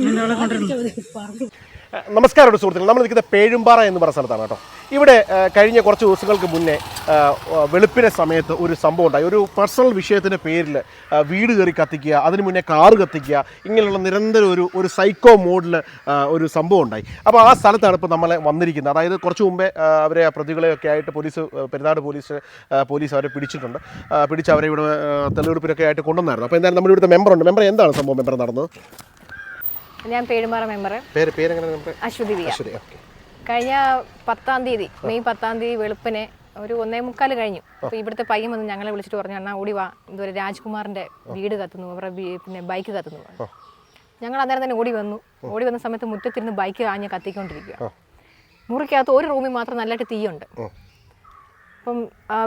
വീഴുന്നു നമസ്കാരം സുഹൃത്തുക്കൾ നമ്മൾ നിൽക്കുന്ന പേഴുമ്പാറ എന്ന് പറയുന്ന സ്ഥലത്താണ് കേട്ടോ. ഇവിടെ കഴിഞ്ഞ കുറച്ച് ദിവസങ്ങൾക്ക് മുന്നേ വെളുപ്പിനെ സമയത്ത് ഒരു സംഭവം ഉണ്ടായി. ഒരു പേഴ്സണൽ വിഷയത്തിന്റെ പേരിൽ വീട് കയറി കത്തിക്കുക അതിന് മുന്നേ കാറ് കത്തിക്കുക ഇങ്ങനെയുള്ള നിരന്തരം ഒരു ഒരു സൈക്കോ മോഡിൽ ഒരു സംഭവം ഉണ്ടായി. അപ്പോൾ ആ സ്ഥലത്താണ് ഇപ്പോൾ നമ്മളെ വന്നിരിക്കുന്നത്. അതായത് കുറച്ച് മുമ്പേ അവരെ പ്രതികളെയൊക്കെ ആയിട്ട് പോലീസ് പെരുന്നാട് പോലീസ് പോലീസ് അവരെ പിടിച്ചിട്ടുണ്ട്. പിടിച്ച് അവരെ ഇവിടെ തെളിവെടുപ്പിനൊക്കെ ആയിട്ട് കൊണ്ടുവന്നായിരുന്നു. അപ്പോൾ എന്തായാലും നമ്മുടെ ഇവിടുത്തെ മെമ്പറുണ്ട് മെമ്പർ എന്താണ് സംഭവം? മെമ്പർ നടന്നത്? ഞാൻ പേരുമാറ മെമ്പർ പേര് മെമ്പർ അശ്വതി ഓക്കെ കഴിഞ്ഞ പത്താം തീയതി മെയ് പത്താം തീയതി വെളുപ്പിനെ ഒരു ഒന്നേ മുക്കാൽ കഴിഞ്ഞു. അപ്പോൾ ഇവിടുത്തെ പയ്യൻ വന്ന് ഞങ്ങളെ വിളിച്ചിട്ട് പറഞ്ഞു അണ്ണാ ഓടി വാ. ഇതുവരെ രാജ്കുമാറിന്റെ വീട് കത്തുന്നു. അവരുടെ പിന്നെ ബൈക്ക് കത്തുന്നു. ഞങ്ങൾ അന്നേരം തന്നെ ഓടി വന്നു. ഓടി വന്ന സമയത്ത് മുറ്റത്തിരുന്ന് ബൈക്ക് ആഞ്ഞ് കത്തിക്കൊണ്ടിരിക്കുക മുറിക്കകത്ത് ഒരു റൂമിൽ മാത്രം നല്ലതായിട്ട് തീയുണ്ട്. അപ്പം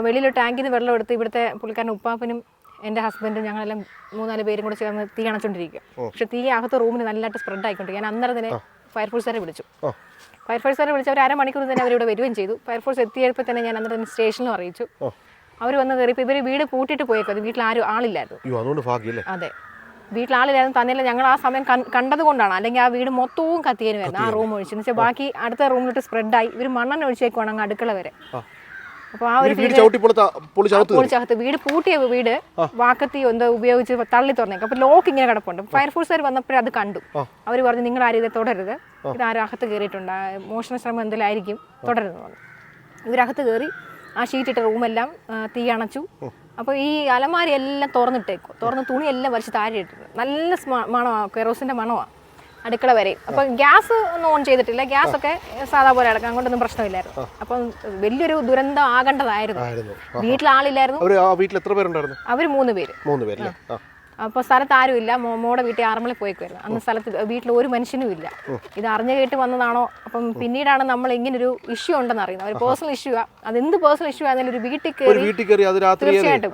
വെളിയിൽ ടാങ്കിൽ നിന്ന് വെള്ളം എടുത്ത് ഇവിടുത്തെ പുള്ളിക്കാരൻ ഉപ്പാപ്പനും എന്റെ ഹസ്ബൻഡും ഞങ്ങളെല്ലാം മൂന്നാൽ പേരും കൂടെ ചേർന്ന് തീ അണച്ചോണ്ടിരിക്കുക പക്ഷെ തീ അകത്ത് റൂമിൽ നല്ലതായിട്ട് സ്പ്രെഡ് ആയിക്കൊണ്ടിരിക്കും. ഞാൻ അന്നേരം തന്നെ ഫയർഫോഴ്സുകാരെ വിളിച്ചു. ഫയർഫോഴ്സുകാരെ വിളിച്ച് അവർ അരമണിക്കൂർ തന്നെ അവരിവിടെ വരികയും ചെയ്തു. ഫയർഫോഴ്സ് എത്തിയപ്പോൾ തന്നെ ഞാൻ അന്നേരം സ്റ്റേഷനിൽ സ്റ്റേഷനിലും അറിയിച്ചു. അവർ വന്ന് കയറിയപ്പോൾ ഇവർ വീട് പൂട്ടിയിട്ട് പോയേക്കും അത് വീട്ടിൽ ആരും ആളില്ലായിരുന്നു. അതെ. വീട്ടിൽ ആളില്ലായിരുന്നു. തന്നെയല്ല ഞങ്ങൾ ആ സമയം കണ്ടത് കൊണ്ടാണ് അല്ലെങ്കിൽ ആ വീട് മൊത്തവും കത്തിയേനുമായിരുന്നു ആ റൂം ഒഴിച്ച്. എന്ന് വെച്ചാൽ ബാക്കി അടുത്ത റൂമിലോട്ട് സ്പ്രെഡായി ഇവർ മണ്ണെണ്ണ ഒഴിച്ചേക്കുവാണ് അങ്ങ് അടുക്കള വരെ. അപ്പോൾ ആ ഒരു പൊളിച്ചകത്ത് വീട് പൂട്ടിയ വീട് വാക്കത്തി എന്തോ ഉപയോഗിച്ച് തള്ളി തുറന്നേക്കും. അപ്പൊ ലോക്ക് ഇങ്ങനെ കിടപ്പുണ്ട്. ഫയർഫോഴ്സുകാർ വന്നപ്പോഴേ അത് കണ്ടു. അവർ പറഞ്ഞു നിങ്ങൾ ആരും ഇത് തുടരുത്. ഇത് ആരും അകത്ത് കയറിയിട്ടുണ്ട് മോഷണ ശ്രമം എന്തെങ്കിലും തുടരുന്നു പറഞ്ഞു. ഇവരകത്ത് കയറി ആ ഷീറ്റിട്ട റൂമെല്ലാം തീ അണച്ചു. അപ്പോൾ ഈ അലമാരി എല്ലാം തുറന്നിട്ടേക്കും. തുറന്ന് തുണിയെല്ലാം വലിച്ച് താഴെ ഇട്ടിട്ടുണ്ട് നല്ല മണമാണ് കെറോസിന്റെ മണമാണ് അടുക്കള വരെയും അപ്പോൾ ഗ്യാസ് ഒന്നും ഓൺ ചെയ്തിട്ടില്ല. ഗ്യാസ് ഒക്കെ സാധാ പോലെ അടക്കാം അങ്ങോട്ടൊന്നും പ്രശ്നമില്ലായിരുന്നു. അപ്പം വലിയൊരു ദുരന്തം ആകേണ്ടതായിരുന്നു. വീട്ടിൽ ആളില്ലായിരുന്നു വീട്ടിൽ എത്ര പേരുണ്ടായിരുന്നു? അവർ മൂന്ന് പേര്. മൂന്ന് പേര് അപ്പൊ അപ്പോൾ സ്ഥലത്ത് ആരും ഇല്ല. മോ- മോടെ വീട്ടിൽ ആറന്മുള പോയിക്കുമായിരുന്നു അന്ന് സ്ഥലത്ത് വീട്ടിൽ ഒരു മനുഷ്യനും ഇല്ല. ഇത് അറിഞ്ഞു കേട്ട് വന്നതാണോ? അപ്പം പിന്നീടാണ് നമ്മൾ ഇങ്ങനൊരു ഇഷ്യൂ ഉണ്ടെന്ന് അറിയുന്നത്. ഒരു പേഴ്സണൽ ഇഷ്യൂ ആ. അത് എന്ത് പേഴ്സണൽ ഇഷ്യൂ ആണെങ്കിലും ഒരു വീട്ടിൽ കയറി വീട്ടിൽ കയറി അത് രാത്രി തീർച്ചയായിട്ടും.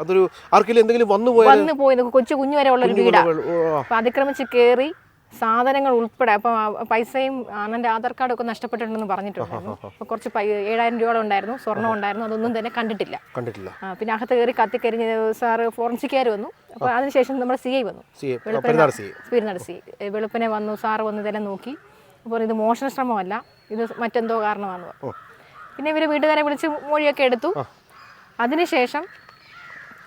വന്നു പോയി കൊച്ചു കുഞ്ഞു വരെ ഉള്ള ഒരു വീടാണ് അപ്പൊ അതിക്രമിച്ച് കയറി സാധനങ്ങൾ ഉൾപ്പെടെ അപ്പോൾ പൈസയും അണ്ണന്റെ ആധാർ കാർഡും ഒക്കെ നഷ്ടപ്പെട്ടിട്ടുണ്ടെന്ന് പറഞ്ഞിട്ടുണ്ടായിരുന്നു. അപ്പോൾ കുറച്ച് പൈ ഏഴായിരം രൂപയോളം ഉണ്ടായിരുന്നു സ്വർണം ഉണ്ടായിരുന്നു അതൊന്നും തന്നെ കണ്ടിട്ടില്ല. കണ്ടിട്ടില്ല. പിന്നെ അകത്ത് കയറി കത്തിക്കരിഞ്ഞ് സാറ് ഫോറൻസിക്കാർ വന്നു. അപ്പോൾ അതിനുശേഷം നമ്മുടെ സി ഐ വന്നു. Perunad C I. വെളുപ്പിനെ വന്നു സാറ് വന്ന് ഇതെല്ലാം നോക്കി. അപ്പോൾ ഇത് മോഷണ ശ്രമമല്ല ഇത് മറ്റെന്തോ കാരണമാണെന്ന് പറഞ്ഞു. പിന്നെ ഇവർ വീട്ടുകാരെ വിളിച്ച് മൊഴിയൊക്കെ എടുത്തു. അതിനുശേഷം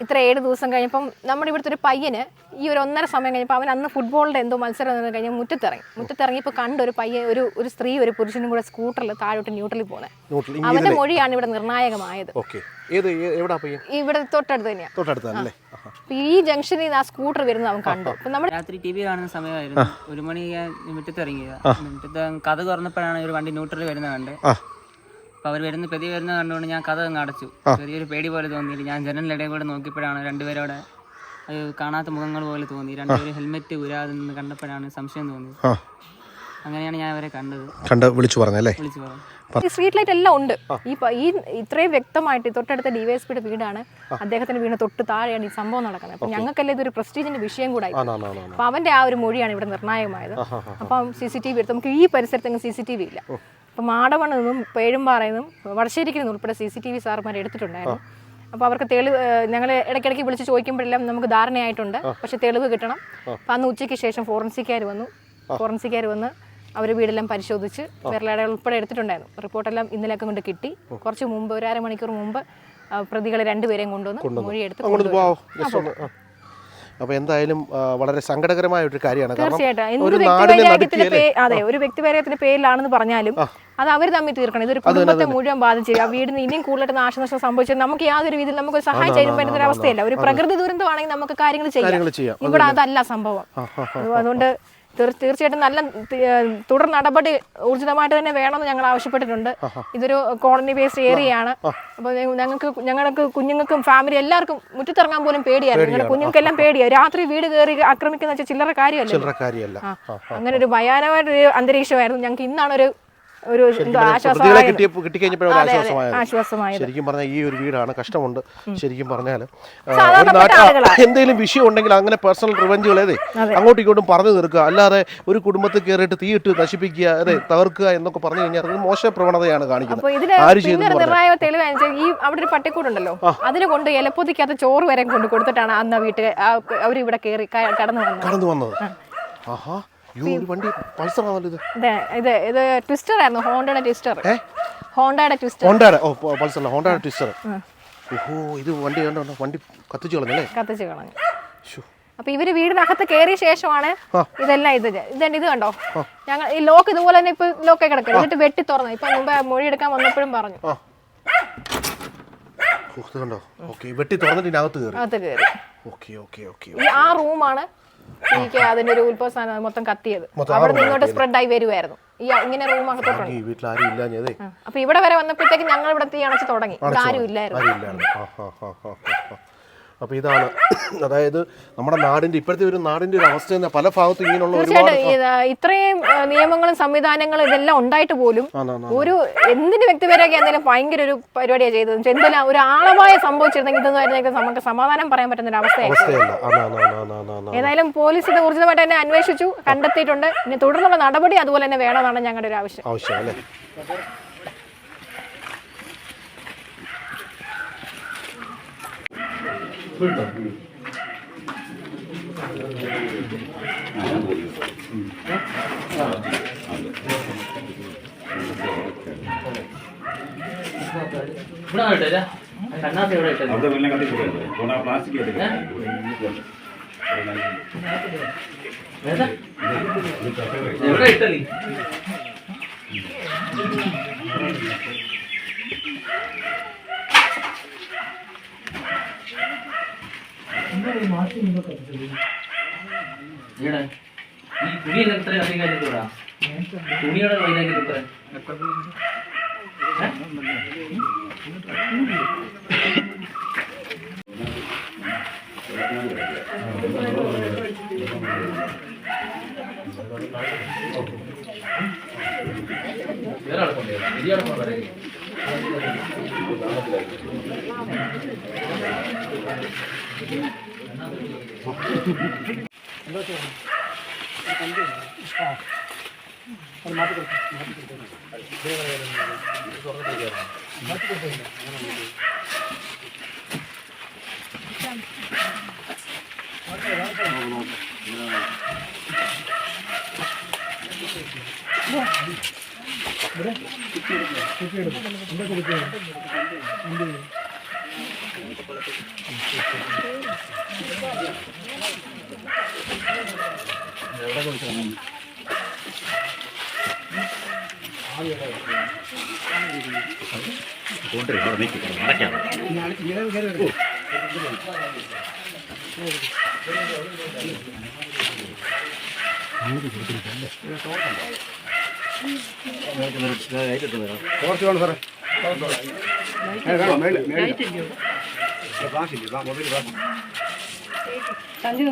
ഇത്ര ഏഴ് ദിവസം കഴിഞ്ഞപ്പം നമ്മുടെ ഇവിടുത്തെ ഒരു പയ്യന് ഈ ഒരു ഒന്നര സമയം കഴിഞ്ഞപ്പോൾ അവൻ അന്ന് ഫുട്ബോളിന്റെ എന്തോ മത്സരം എന്ന് കഴിഞ്ഞാൽ മുറ്റത്തിറങ്ങി. മുറ്റത്തിറങ്ങിയപ്പോൾ കണ്ട ഒരു പയ്യൻ ഒരു ഒരു സ്ത്രീ ഒരു പുരുഷനും കൂടെ സ്കൂട്ടറിൽ താഴോട്ട് ന്യൂട്രലിൽ പോകുന്നത് അവന്റെ മൊഴിയാണ് ഇവിടെ നിർണായകമായത്. ഓക്കെ. ഏത് ഏ- എവിടാ പയ്യൻ? ഇവിടെ തൊട്ടടുത്ത് തന്നെയാണ് ഈ ജംഗ്ഷനിൽ നിന്ന് ആ സ്കൂട്ടർ വരുന്നത് അവൻ കണ്ടു. നമ്മൾ നമ്മുടെ രാത്രി ടി വി കാണുന്ന സമയമായിരുന്നു. ഒരു മണി മുറ്റത്തിറങ്ങിയത്. മുറ്റത്ത് മുറ്റത്ത് കഥ തുറന്നപ്പോഴാണ് ഒരു വണ്ടി ന്യൂട്രലിൽ വരുന്നത് കണ്ട്. അപ്പൊ അവർ വരുന്ന പ്രതി വരുന്ന കണ്ടുകൊണ്ട് ഞാൻ കഥ അങ്ങ് അടച്ചു. ചെറിയൊരു പേടി പോലെ തോന്നിയില്ല. ഞാൻ ജനലിടയിൽ കൂടെ നോക്കിയപ്പോഴാണ് രണ്ടുപേരോടെ അത് കാണാത്ത മുഖങ്ങൾ പോലെ തോന്നി. രണ്ടുപേരും ഹെൽമെറ്റ് ഉരാതെ നിന്ന് കണ്ടപ്പോഴാണ് സംശയം തോന്നി അങ്ങനെയാണ് ഞാൻ അവരെ കണ്ടത്. കണ്ട് വിളിച്ചു പറഞ്ഞല്ലേ വിളിച്ചു പറഞ്ഞു. സ്ട്രീറ്റ് ലൈറ്റ് എല്ലാം ഉണ്ട്. ഈ പ- ഈ ഇത്രയും വ്യക്തമായിട്ട് ഈ തൊട്ടടുത്ത ഡിവൈഎസ്പിയുടെ വീടാണ്. അദ്ദേഹത്തിന്റെ വീടിന് തൊട്ട് താഴെയാണ് ഈ സംഭവം നടക്കുന്നത്. അപ്പൊ ഞങ്ങൾക്കല്ലേ ഇതൊരു പ്രസ്റ്റീജിന്റെ വിഷയം കൂടായി ആണാണാണ് അപ്പൊ അവന്റെ ആ ഒരു മൊഴിയാണ് ഇവിടെ നിർണായകമായത്. അപ്പം സി സി ടി വി എടുത്ത് നമുക്ക് ഈ പരിസരത്ത് സി സി ടി വി ഇല്ല. അപ്പം മാടവണ്ണിൽ നിന്നും പേഴുംപാറയിൽ നിന്നും വടശ്ശേരിക്കിൽ നിന്നും ഉൾപ്പെടെ സി സി ടി വി സാർമാർ എടുത്തിട്ടുണ്ടായിരുന്നു. അപ്പോൾ അവർക്ക് തെളിവ് ഞങ്ങൾ ഇടയ്ക്കിടയ്ക്ക് വിളിച്ച് ചോദിക്കുമ്പോഴെല്ലാം നമുക്ക് ധാരണയായിട്ടുണ്ട്. പക്ഷെ തെളിവ് കിട്ടണം. അപ്പം അന്ന് ഉച്ചയ്ക്ക് ശേഷം ഫോറൻസിക്കാർ വന്നു. ഫോറൻസിക്കാർ വന്ന് അവർ വീടെല്ലാം പരിശോധിച്ച് വിരലടകൾ ഉൾപ്പെടെ എടുത്തിട്ടുണ്ടായിരുന്നു. റിപ്പോർട്ടെല്ലാം ഇന്നലെയൊക്കെ കൊണ്ട് കിട്ടി. കുറച്ച് മുമ്പ് ഒരു അരമണിക്കൂർ മുമ്പ് പ്രതികളെ രണ്ടുപേരെയും കൊണ്ടുവന്ന് മൊഴിയെടുത്ത് അപ്പോൾ എന്തായാലും വളരെ സങ്കടകരമായ ഒരു കാര്യമാണ്. കാരണം ഒരു നാടിനെ അതെ ഒരു വ്യക്തിവൈരാഗ്യത്തിന്റെ പേരിലാണെന്ന് പറഞ്ഞാലും അത് അവർ തമ്മിൽ തീർക്കണം. ഇതൊരു കുടുംബത്തെ മുഴുവൻ ബാധിച്ചു ആ വീടിന് ഇനിയും കൂടുതലായിട്ട് നാശനഷ്ടം സംഭവിച്ചത് നമുക്ക് യാതൊരു രീതിയിൽ നമുക്ക് സഹായം ചെയ്യാൻ പറ്റുന്ന ഒരു അവസ്ഥയല്ല. ഒരു പ്രകൃതി ദുരന്തമാണെങ്കിൽ നമുക്ക് കാര്യങ്ങൾ ചെയ്യാം. ഇവിടെ അതല്ല. സംഭവം. അതുകൊണ്ട് തീർച്ചയായിട്ടും നല്ല തുടർ നടപടി ഊർജിതമായിട്ട് തന്നെ വേണമെന്ന് ഞങ്ങൾ ആവശ്യപ്പെട്ടിട്ടുണ്ട്. ഇതൊരു കോളനി ബേസ്ഡ് ഏരിയ ആണ് അപ്പോൾ ഞങ്ങൾക്ക് ഞങ്ങൾക്ക് കുഞ്ഞുങ്ങൾക്കും ഫാമിലി എല്ലാവർക്കും മുറ്റത്തിറങ്ങാൻ പോലും പേടിയായിരുന്നു. ഞങ്ങളുടെ കുഞ്ഞുങ്ങൾക്കെല്ലാം പേടിയാണ് രാത്രി വീട് കയറി ആക്രമിക്കുന്ന വെച്ചാൽ ചില്ലറ കാര്യമല്ല. അങ്ങനെ ഒരു ഭയാനകമായ ഒരു അന്തരീക്ഷമായിരുന്നു. ഞങ്ങൾക്ക് ഇന്നാണ് ഒരു ഒരു ഒരു ആശ്വാസമായത്. ശരിക്കും പറഞ്ഞാൽ ഈ ഒരു വീടാണ്. കഷ്ടമുണ്ട്. ശരിക്കും പറഞ്ഞാൽ സാധാരണപ്പെട്ട എന്തെങ്കിലും വിഷയം ഉണ്ടെങ്കിൽ അങ്ങനെ പേഴ്സണൽ റിവഞ്ചുകളേതെ അങ്ങോട്ടും ഇങ്ങോട്ടും പറഞ്ഞു തീർക്കുക. അല്ലാതെ ഒരു കുടുംബത്തിൽ കയറിയിട്ട് തീയിട്ട് നശിപ്പിക്കുക അതെ തകർക്കുക എന്നൊക്കെ പറഞ്ഞു കഴിഞ്ഞാൽ അത് മോശ പ്രവണതയാണ് കാണിക്കുന്നത്. ആര് ചെയ്തു ഒരു നിർണായക തെളിവ് ഈ അവിടെ ഒരു പട്ടിക്കൂടുണ്ടല്ലോ. അതിന് കൊണ്ട് ഇലപ്പൊതിക്കകത്ത് ചോറ് വരെ കൊണ്ട് കൊടുത്തിട്ടാണ് അന്ന് വീട്ടിൽ അവർ ഇവിടെ കയറി കടന്നു വന്നത്. കടന്നു വന്നത്. ആഹാ. ഒരു വണ്ടി പൾസറാണല്ലോ ഇത്. ഇത് ഇത് ഇത് ട്വിസ്റ്റർ ആയിരുന്നു ഹോണ്ടയുടെ ട്വിസ്റ്റർ ഹോണ്ടയുടെ ട്വിസ്റ്റർ ഹോണ്ടയുടെ ഓ പൾസർ ഹോണ്ടയുടെ ട്വിസ്റ്റർ ഓഹോ ഇത് വണ്ടി കണ്ടോ വണ്ടി കത്തിച്ചു കളഞ്ഞല്ലേ കത്തിച്ച് കളഞ്ഞു. അപ്പൊ ഇവർ വീടിനകത്ത് കയറിയ ശേഷമാണ് ഇതെല്ലാം ഇത് ഇതെന്നെ ഇത് കണ്ടോ? ഞങ്ങൾ ഈ ലോക്ക് ഇതുപോലെ തന്നെ ഇപ്പൊ ലോക്കെ കിടക്കും എന്നിട്ട് വെട്ടി തുറന്നു. ഇപ്പൊ മുമ്പ് മൊഴി എടുക്കാൻ വന്നപ്പോഴും പറഞ്ഞു. കണ്ടോ? വെട്ടി തുറന്നിട്ട് ഇതിനകത്ത് കയറി അകത്ത് കയറി ഓക്കെ ഓക്കെ ഓക്കെ ആ റൂമാണ് എനിക്ക് അതിന്റെ ഒരു ഉത്ഭവസ്ഥാനം മൊത്തം കത്തിയത് അവിടെ ഇങ്ങോട്ട് സ്പ്രെഡ് ആയി വരുമായിരുന്നു ഈ ഇങ്ങനെ റൂം അകത്തോട്ടുണ്ട് ഈ വീട്ടിൽ ആരും ഇല്ലാഞ്ഞതേ. ആ. അപ്പൊ ഇവിടെ വരെ വന്നപ്പോഴത്തേക്ക് ഞങ്ങൾ ഇവിടെ തീ അണച്ച് തുടങ്ങി. ആരും ഇല്ലായിരുന്നു. അപ്പോൾ ഇതാണ്. അതായത് നമ്മുടെ നാടിന്റെ ഇപ്പോഴത്തെ ഒരു നാടിന്റെ ഒരു അവസ്ഥ പല ഭാഗത്തും ഇങ്ങനെയുള്ള ഒരുപാട് ഇത്രയും നിയമങ്ങളും സംവിധാനങ്ങളും ഇതെല്ലാം ഉണ്ടായിട്ട് പോലും ഒരു എന്തിന് വ്യക്തിപരമൊക്കെ എന്തെങ്കിലും ഭയങ്കര ഒരു പരിപാടിയാണ് ചെയ്തത്? എന്തെല്ലാം ഒരു ആളമായ സംഭവിച്ചിരുന്നെങ്കിൽ ഇതൊന്നും നമുക്ക് സമാധാനം പറയാൻ പറ്റുന്ന ഒരു അവസ്ഥയായി അവസ്ഥയല്ല. ആണ് ആണ് ആണ് ആണ് ആണ് ആണ് ഏതായാലും പോലീസ് ഇത് ഊർജിതമായിട്ട് തന്നെ അന്വേഷിച്ചു കണ്ടെത്തിയിട്ടുണ്ട്. ഇനി തുടർന്നുള്ള നടപടി അതുപോലെ തന്നെ വേണമെന്നാണ് ഞങ്ങളുടെ ഒരു ആവശ്യം. ആവശ്യം അല്ലേ? ഇവിടെ ഇട്ടേ കണ്ണാത്തി ഇവിടെ ഇട്ടേ അവിടെ വെള്ളം കത്തിക്കൂടല്ലേ അതുകൊണ്ട് ആ പ്ലാസ്റ്റിക് എവിടെ ഇട്ടേ തുണിയെല്ലാം ഇത്ര അധികം കഴിഞ്ഞിട്ടാ തുണിയുടെ വൈകാര്യം ഇത്ര വേറെ ആൾക്കുണ്ടോ വലിയ ഇവിടെ കുട്ടിയെടുക്കും കുട്ടിയെടുക്കും എന്താ കുട്ടിയെടുക്കും എന്ത് ചെയ്യും ആൾക്കുണ്ടോ കുറച്ച് വേണം സാറേ Bak şimdi bak mobil bak. Kendi de